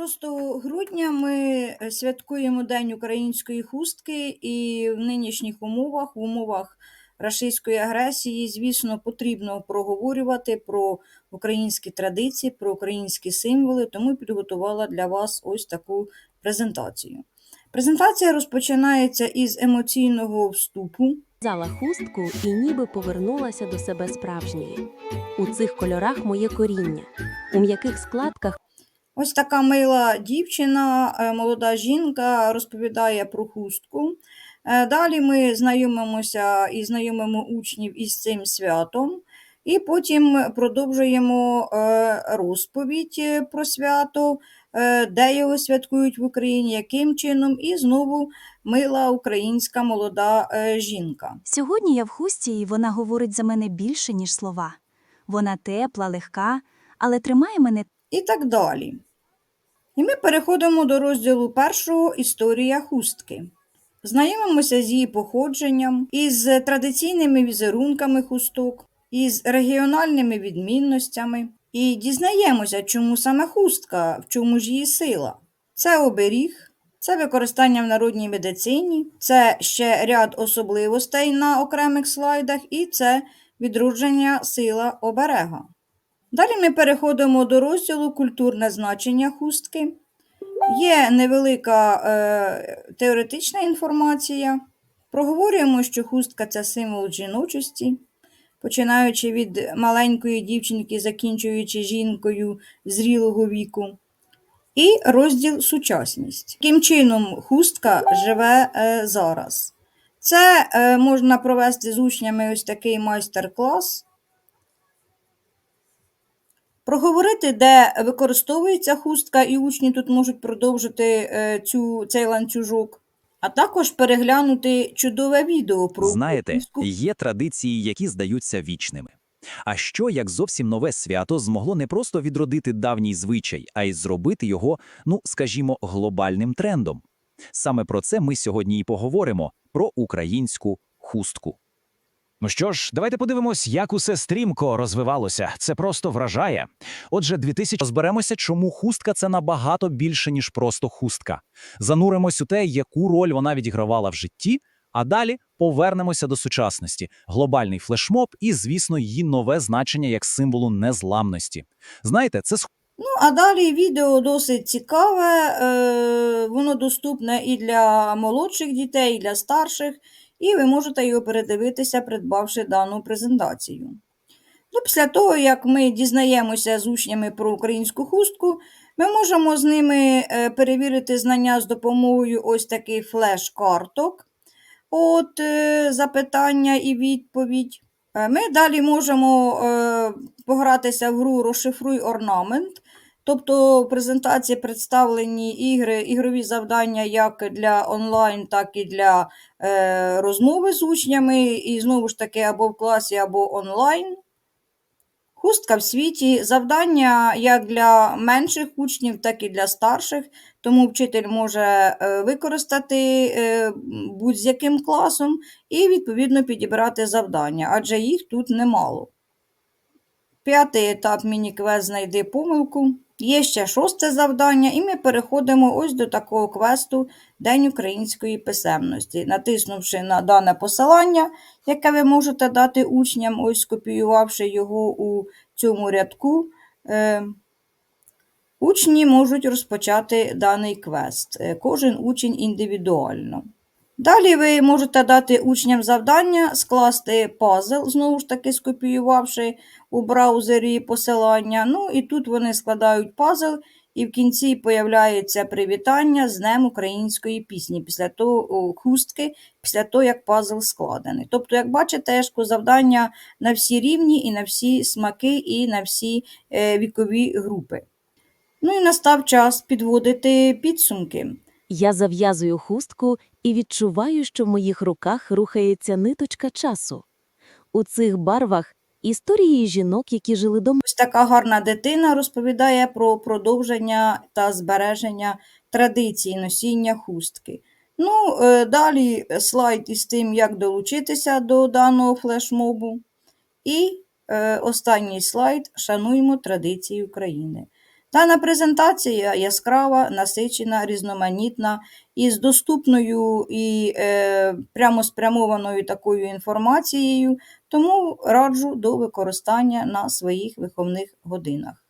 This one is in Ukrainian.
6 грудня ми е, святкуємо День української хустки, і в нинішніх умовах, в умовах рашистської агресії, звісно, потрібно проговорювати про українські традиції, про українські символи, тому підготувала для вас ось таку презентацію. Презентація розпочинається із емоційного вступу. Взяла хустку і ніби повернулася до себе справжньої. У цих кольорах моє коріння, у м'яких складках Ось така мила дівчина, е, молода жінка розповідає про хустку. Е, Далі ми знайомимося і знайомимо учнів із цим святом, і потім продовжуємо е, розповідь про свято, де його святкують в Україні, яким чином, і знову мила українська молода жінка. Сьогодні я в хусті, і вона говорить за мене більше, ніж слова. Вона тепла, легка, але тримає мене і так далі. І ми переходимо до розділу першого Історія хустки. Знайомимося з її походженням, із традиційними візерунками хусток, із регіональними відмінностями і дізнаємося, чому саме хустка, в чому ж її сила. Це оберіг, це використання в народній медицині, це ще ряд особливостей на окремих слайдах, і це відродження сила оберега. Далі ми переходимо до розділу Культурне значення хустки. Є невелика е, теоретична інформація. Проговорюємо, що хустка це символ жіночості, починаючи від маленької дівчинки, закінчуючи жінкою зрілого віку. І розділ сучасність. Яким чином хустка живе е, зараз? Це е, можна провести з учнями ось такий майстер-клас. Проговорити, де використовується хустка, і учні тут можуть продовжити е, цю, цей ланцюжок, а також переглянути чудове відео про Знаєте, є традиції, які здаються вічними. А що як зовсім нове свято змогло не просто відродити давній звичай, а й зробити його, ну скажімо, глобальним трендом? Саме про це ми сьогодні і поговоримо про українську хустку. Ну що ж, давайте подивимось, як усе стрімко розвивалося. Це просто вражає. Отже, 2000... Розберемося, чому хустка це набагато більше, ніж просто хустка. Зануримось у те, яку роль вона відігравала в житті, а далі повернемося до сучасності, глобальний флешмоб і, звісно, її нове значення як символу незламності. Знаєте, це Ну, а далі відео досить цікаве, е, воно доступне і для молодших дітей, і для старших, і ви можете його передивитися, придбавши дану презентацію. Ну, після того, як ми дізнаємося з учнями про українську хустку, ми можемо з ними е, перевірити знання з допомогою ось таких флеш-карток. От е, запитання і відповідь. Е, Ми далі можемо погратися в гру Розшифруй орнамент. Тобто в презентації представлені ігри, ігрові завдання як для онлайн, так і для е, розмови з учнями, і знову ж таки або в класі, або онлайн. Хустка в світі, завдання як для менших учнів, так і для старших, тому вчитель може е, використати е, будь-яким класом і, відповідно, підібрати завдання, адже їх тут немало. П'ятий етап міні-квест знайди помилку. Є ще шосте завдання, і ми переходимо ось до такого квесту День української писемності. Натиснувши на дане посилання, яке ви можете дати учням, ось скопіювавши його у цьому рядку, е, учні можуть розпочати даний квест. Е, Кожен учень індивідуально. Далі ви можете дати учням завдання скласти пазл, знову ж таки скопіювавши у браузері посилання. Ну і тут вони складають пазл, і в кінці появляється привітання з Днем української пісні після того хустки, після того, як пазл складений. Тобто, як бачите, завдання на всі рівні, і на всі смаки, і на всі е, вікові групи. Ну і настав час підводити підсумки. Я зав'язую хустку і відчуваю, що в моїх руках рухається ниточка часу. У цих барвах історії жінок, які жили до Ось така гарна дитина розповідає про продовження та збереження традицій носіння хустки. Ну, е, далі слайд із тим, як долучитися до даного флешмобу. І е, останній слайд Шануємо традиції України. Дана презентація яскрава, насичена, різноманітна і з доступною і е, прямо спрямованою такою інформацією, тому раджу до використання на своїх виховних годинах.